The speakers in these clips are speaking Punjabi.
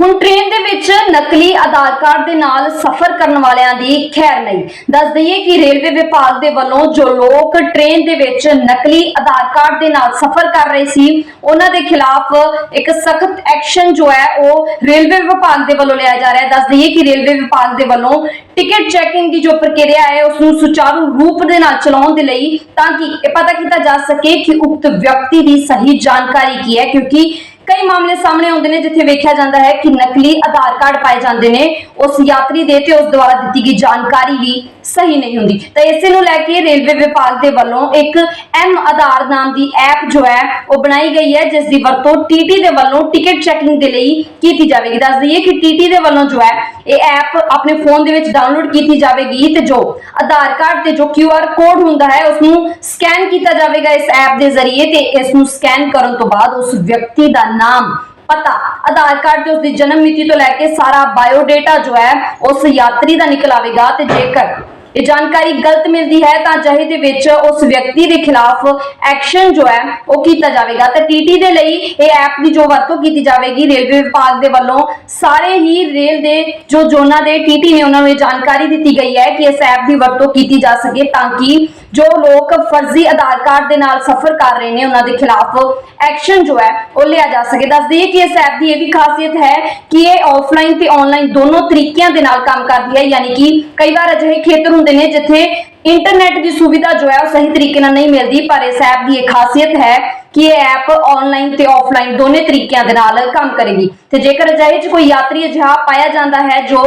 ਹੁਣ ਟ੍ਰੇਨ ਦੇ ਵਿੱਚ ਨਕਲੀ ਆਧਾਰ ਕਾਰਡ ਦੇ ਨਾਲ ਸਫ਼ਰ ਕਰਨ ਵਾਲਿਆਂ ਦੀ ਖੈਰ ਨਹੀਂ। ਦੱਸ ਦਈਏ ਕਿ ਰੇਲਵੇ ਵਿਭਾਗ ਦੇ ਵੱਲੋਂ ਜੋ ਲੋਕ ਟ੍ਰੇਨ ਦੇ ਵਿੱਚ ਨਕਲੀ ਆਧਾਰ ਕਾਰਡ ਦੇ ਨਾਲ ਸਫ਼ਰ ਕਰ ਰਹੇ ਸੀ, ਉਹਨਾਂ ਦੇ ਖਿਲਾਫ ਇੱਕ ਸਖਤ ਐਕਸ਼ਨ ਜੋ ਹੈ ਉਹ ਰੇਲਵੇ ਵਿਭਾਗ ਦੇ ਵੱਲੋਂ ਲਿਆ ਜਾ ਰਿਹਾ ਹੈ। ਦੱਸ ਦਈਏ ਕਿ ਰੇਲਵੇ ਵਿਭਾਗ ਦੇ ਵੱਲੋਂ ਟਿਕਟ ਚੈਕਿੰਗ ਦੀ ਜੋ ਪ੍ਰਕਿਰਿਆ ਹੈ, ਉਸ ਨੂੰ ਸੁਚਾਰੂ ਰੂਪ ਦੇ ਨਾਲ ਚਲਾਉਣ ਦੇ ਲਈ ਤਾਂ ਕਿ ਇਹ ਪਤਾ ਕੀਤਾ ਜਾ ਸਕੇ ਕਿ ਉਕਤ ਵਿਅਕਤੀ ਦੀ ਸਹੀ ਜਾਣਕਾਰੀ ਕੀ ਹੈ, ਕਿਉਂਕਿ ਕਈ ਮਾਮਲੇ ਸਾਹਮਣੇ ਆਉਂਦੇ ਨੇ ਜਿੱਥੇ ਵੇਖਿਆ ਜਾਂਦਾ ਹੈ ਕਿ ਨਕਲੀ ਆਧਾਰ ਕਾਰਡ ਪਾਏ ਜਾਂਦੇ ਨੇ, ਉਸ ਯਾਤਰੀ ਦੇ ਤੇ ਉਸ ਦੁਆਰਾ ਦਿੱਤੀ ਗਈ ਜਾਣਕਾਰੀ ਵੀ ਸਹੀ ਨਹੀਂ ਹੁੰਦੀ। ਤਾਂ ਇਸੇ ਨੂੰ ਲੈ ਕੇ ਰੇਲਵੇ ਵਿਭਾਗ ਦੇ ਵੱਲੋਂ ਇੱਕ ਐਮ ਆਧਾਰ ਨਾਮ ਦੀ ਐਪ ਜੋ ਹੈ, ਉਹ ਬਣਾਈ ਗਈ ਹੈ, ਜਿਸ ਦੀ ਵਰਤੋਂ ਟੀਟੀ ਦੇ ਵੱਲੋਂ ਟਿਕਟ ਚੈਕਿੰਗ ਦੇ ਲਈ ਕੀਤੀ ਜਾਵੇਗੀ। ਦੱਸ ਦਈਏ ਕਿ ਟੀਟੀ ਦੇ ਵੱਲੋਂ ਜੋ ਹੈ, ਇਹ ਐਪ ਆਪਣੇ ਫੋਨ ਦੇ ਵਿੱਚ ਡਾਊਨਲੋਡ ਕੀਤੀ ਜਾਵੇਗੀ ਤੇ ਜੋ ਆਧਾਰ ਕਾਰਡ ਤੇ ਜੋ QR ਕੋਡ ਹੁੰਦਾ ਹੈ ਉਸ ਨੂੰ ਸਕੈਨ ਕੀਤਾ ਜਾਵੇਗਾ ਇਸ ਐਪ ਦੇ ਜ਼ਰੀਏ ਤੇ ਇਸ ਨੂੰ ਸਕੈਨ ਕਰਨ ਤੋਂ ਬਾਅਦ ਉਸ ਵਿਅਕਤੀ ਦਾ ਨਾਮ ਪਤਾ। ਆਧਾਰ ਕਾਰਡ ਤੇ ਉਸ ਦੀ ਜਨਮ ਮਿਤੀ ਤੋਂ ਲੈ ਕੇ ਸਾਰਾ ਬਾਇਓ ਡਾਟਾ ਜੋ ਹੈ, ਉਸ ਯਾਤਰੀ ਦਾ ਨਿਕਲ ਆਵੇਗਾ ਤੇ ਜੇਕਰ ਇਹ ਜਾਣਕਾਰੀ ਗਲਤ ਮਿਲਦੀ ਹੈ ਤਾਂ ਅਜਿਹੇ ਦੇ ਵਿੱਚ ਉਸ ਵਿਅਕਤੀ ਦੇ ਖਿਲਾਫ ਐਕਸ਼ਨ ਜੋ ਹੈ ਉਹ ਕੀਤਾ ਜਾਵੇਗਾ। ਤੇ ਟੀਟੀ ਦੇ ਲਈ ਇਹ ਐਪ ਦੀ ਜੋ ਵਰਤੋਂ ਕੀਤੀ ਜਾਵੇਗੀ, ਰੇਲਵੇ ਵਿਭਾਗ ਦੇ ਵੱਲੋਂ ਸਾਰੇ ਹੀ ਰੇਲ ਦੇ ਜੋ ਜ਼ੋਨਾਂ ਦੇ ਟੀਟੀ ਨੇ ਉਹਨਾਂ ਨੂੰ ਇਹ ਜਾਣਕਾਰੀ ਦਿੱਤੀ ਗਈ ਹੈ ਕਿ ਇਸ ਐਪ ਦੀ ਵਰਤੋਂ ਕੀਤੀ ਜਾ ਸਕੇ ਤਾਂ ਕਿ ਜੋ ਲੋਕ ਫਰਜ਼ੀ ਆਧਾਰ ਕਾਰਡ ਦੇ ਨਾਲ ਸਫ਼ਰ ਕਰ ਰਹੇ ਨੇ, ਉਹਨਾਂ ਦੇ ਖਿਲਾਫ ਐਕਸ਼ਨ ਜੋ ਹੈ ਉਹ ਲਿਆ ਜਾ ਸਕੇ। ਦੱਸ ਦਈਏ ਕਿ ਇਸ ਐਪ ਦੀ ਇਹ ਵੀ ਖਾਸੀਅਤ ਹੈ ਕਿ ਇਹ ਆਫਲਾਈਨ ਤੇ ਆਨਲਾਈਨ ਦੋਨੋਂ ਤਰੀਕਿਆਂ ਦੇ ਨਾਲ ਕੰਮ ਕਰਦੀ ਹੈ, ਯਾਨੀ ਕਿ ਕਈ ਵਾਰ ਅਜਿਹੇ ਖੇਤਰ ਹੁੰਦੇ ਨੇ ਜਿੱਥੇ ਇੰਟਰਨੈਟ ਦੀ ਸੁਵਿਧਾ ਜੋ ਹੈ ਉਹ ਸਹੀ ਤਰੀਕੇ ਨਾਲ ਨਹੀਂ ਮਿਲਦੀ, ਪਰ ਇਸ ਐਪ ਦੀ ਇਹ ਖਾਸੀਅਤ ਹੈ ਕਿ ਇਹ ਐਪ ਆਨਲਾਈਨ ਤੇ ਆਫਲਾਈਨ ਦੋਨੇ ਤਰੀਕਿਆਂ ਦੇ ਨਾਲ ਕੰਮ ਕਰੇਗੀ। ਤੇ ਜੇਕਰ ਅਜਿਹੇ ਚ ਕੋਈ ਯਾਤਰੀ ਅਜਿਹਾ ਪਾਇਆ ਜਾਂਦਾ ਹੈ ਜੋ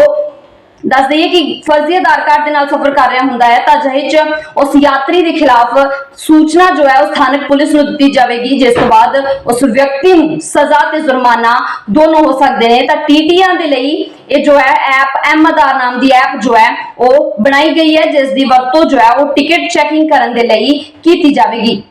ਦੱਸ ਦਈਏ ਕਿ ਫਰਜ਼ੀ ਆਧਾਰ ਕਾਰਡ ਦੇ ਨਾਲ ਸਫ਼ਰ ਕਰ ਰਿਹਾ ਹੁੰਦਾ ਹੈ, ਤਾਂ ਅਜਿਹੇ ਚ ਉਸ ਯਾਤਰੀ ਦੇ ਖਿਲਾਫ ਸੂਚਨਾ ਜੋ ਹੈ ਉਹ ਸਥਾਨਕ ਪੁਲਿਸ ਨੂੰ ਦਿੱਤੀ ਜਾਵੇਗੀ, ਜਿਸ ਤੋਂ ਬਾਅਦ ਉਸ ਵਿਅਕਤੀ ਨੂੰ ਸਜ਼ਾ ਤੇ ਜੁਰਮਾਨਾ ਦੋਨੋਂ ਹੋ ਸਕਦੇ ਨੇ। ਤਾਂ ਟੀਟੀਆਂ ਦੇ ਲਈ ਇਹ ਜੋ ਹੈ ਐਪ ਐਮ ਆਧਾਰ ਨਾਮ ਦੀ ਐਪ ਜੋ ਹੈ, ਉਹ ਬਣਾਈ ਗਈ ਹੈ ਜਿਸ ਦੀ ਵਰਤੋਂ ਜੋ ਹੈ, ਉਹ ਟਿਕਟ ਚੈਕਿੰਗ ਕਰਨ ਦੇ ਲਈ ਕੀਤੀ ਜਾਵੇਗੀ।